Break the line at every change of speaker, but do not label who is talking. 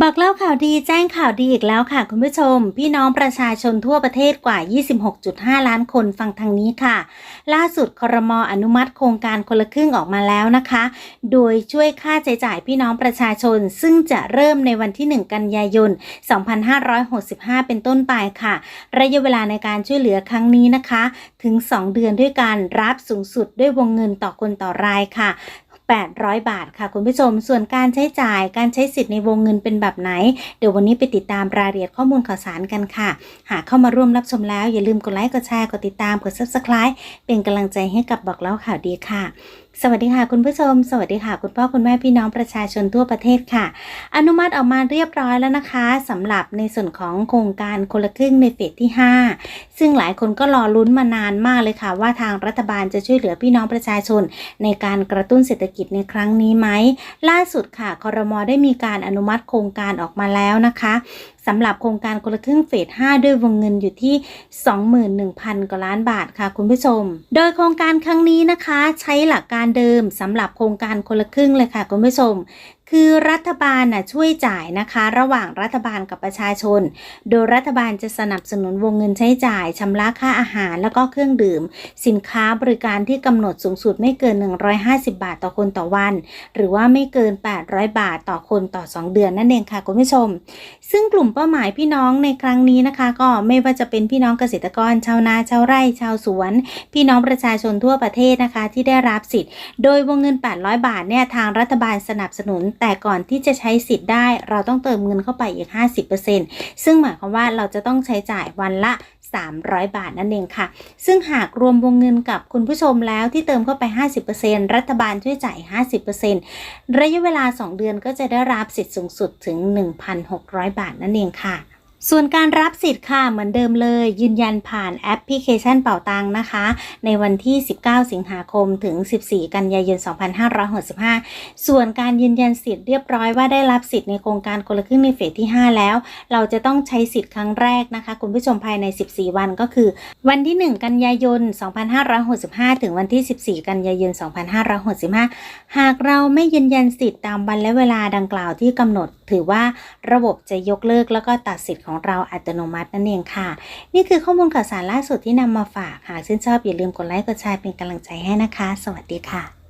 บอกเล่าข่าวดีแจ้งข่าวดีอีกแล้วค่ะคุณผู้ชม พี่น้องประชาชนทั่วประเทศกว่า 26.5 ล้านคนฟังทางนี้ค่ะ ล่าสุดครมอนุมัติโครงการคนละครึ่งออกมาแล้วนะคะ โดยช่วยค่าใช้จ่ายพี่น้องประชาชน ซึ่งจะเริ่มในวันที่ 1 กันยายน 2565 เป็นต้นไปค่ะ ระยะเวลาในการช่วยเหลือครั้งนี้นะคะ ถึง 2 เดือนด้วยการรับสูงสุดด้วยวงเงินต่อคนต่อรายค่ะ 800 บาทค่ะคุณผู้ชม ส่วนการใช้จ่ายการใช้สิทธิ์ในวงเงินเป็นแบบไหน เดี๋ยววันนี้ไปติดตามรายละเอียดข้อมูลข่าวสารกันค่ะ หากเข้ามาร่วมรับชมแล้วอย่าลืมกดไลค์กดแชร์กดติดตามกด subscribe เป็นกำลังใจให้กับบอกเล่าข่าวดีค่ะสวัสดีค่ะคุณผู้ชม สวัสดีค่ะคุณพ่อคุณแม่พี่น้องประชาชนทั่วประเทศค่ะ อนุมัติออกมาเรียบร้อยแล้วนะคะสำหรับในส่วนของโครงการคนละครึ่งในเฟสที่ 5 ซึ่งหลายคนก็รอลุ้นมานานมากเลยค่ะ ว่าทางรัฐบาลจะช่วยเหลือพี่น้องประชาชน ในการกระตุ้นเศรษฐกิจในครั้งนี้ไหมล่าสุดค่ะคอรมอได้มีการอนุมัติโครงการออกมาแล้วนะคะ สำหรับโครงการคนละครึ่งเฟส 5 ด้วยวงเงินอยู่ที่ 21,000 กว่าล้านบาทค่ะคุณผู้ชม โดยโครงการครั้งนี้นะคะ ใช้หลักการเดิมสำหรับโครงการคนละครึ่งเลยค่ะคุณผู้ชม คือรัฐบาลน่ะช่วยจ่ายนะคะ ระหว่างรัฐบาลกับประชาชน โดยรัฐบาลจะสนับสนุนวงเงินใช้จ่ายชำระค่าอาหารแล้วก็เครื่องดื่ม สินค้าบริการที่กำหนดสูงสุดไม่เกิน 150 บาทต่อคนต่อวัน หรือว่าไม่เกิน 800 บาทต่อคนต่อ 2 เดือนนั่นเองค่ะคุณผู้ชม ซึ่งกลุ่มเป้าหมายพี่น้องในครั้งนี้นะคะ ก็ไม่ว่าจะเป็นพี่น้องเกษตรกร ชาวนาชาวไร่ ชาวสวน พี่น้องประชาชนทั่วประเทศนะคะ ที่ได้รับสิทธิ์ โดยวงเงิน 800 บาทเนี่ยทางรัฐบาลสนับสนุนแต่ก่อนที่จะใช้สิทธิ์ได้เราต้องเติมเงินเข้าไปอีก 50%ซึ่งหมายความว่าเราจะต้องใช้จ่ายวันละ 300 บาทนั่นเองค่ะ ซึ่งหากรวมวงเงินกับคุณผู้ชมแล้วที่เติมเข้าไป 50%รัฐบาลช่วยจ่าย 50%ระยะเวลา 2 เดือนก็จะได้รับสิทธิ์สูงสุดถึง 1,600 บาทนั่นเองค่ะ ส่วนการรับสิทธิ์ค่ะเหมือนเดิมเลย ยืนยันผ่านแอปพลิเคชันเป่าตังนะคะ ในวันที่ 19 สิงหาคมถึง 14 กันยายน 2565 ส่วนการยืนยันสิทธิ์เรียบร้อยว่าได้รับสิทธิ์ในโครงการคนละครึ่งในเฟสที่ 5 แล้ว เราจะต้องใช้สิทธิ์ครั้งแรกนะคะ คุณผู้ชมภายใน 14 วันก็คือ วันที่ 1 กันยายน 2565 ถึงวันที่ 14 กันยายน 2565 หากเราไม่ยืนยันสิทธิ์ตามวันและเวลาดังกล่าวที่กำหนด ถือว่าระบบจะยกเลิกแล้วก็ตัดสิทธิ์ของเราอัตโนมัตินั่นเองค่ะ นี่คือข้อมูลข่าวสารล่าสุดที่นำมาฝาก หากชื่นชอบอย่าลืมกดไลค์กดแชร์เป็นกำลังใจให้นะคะ สวัสดีค่ะ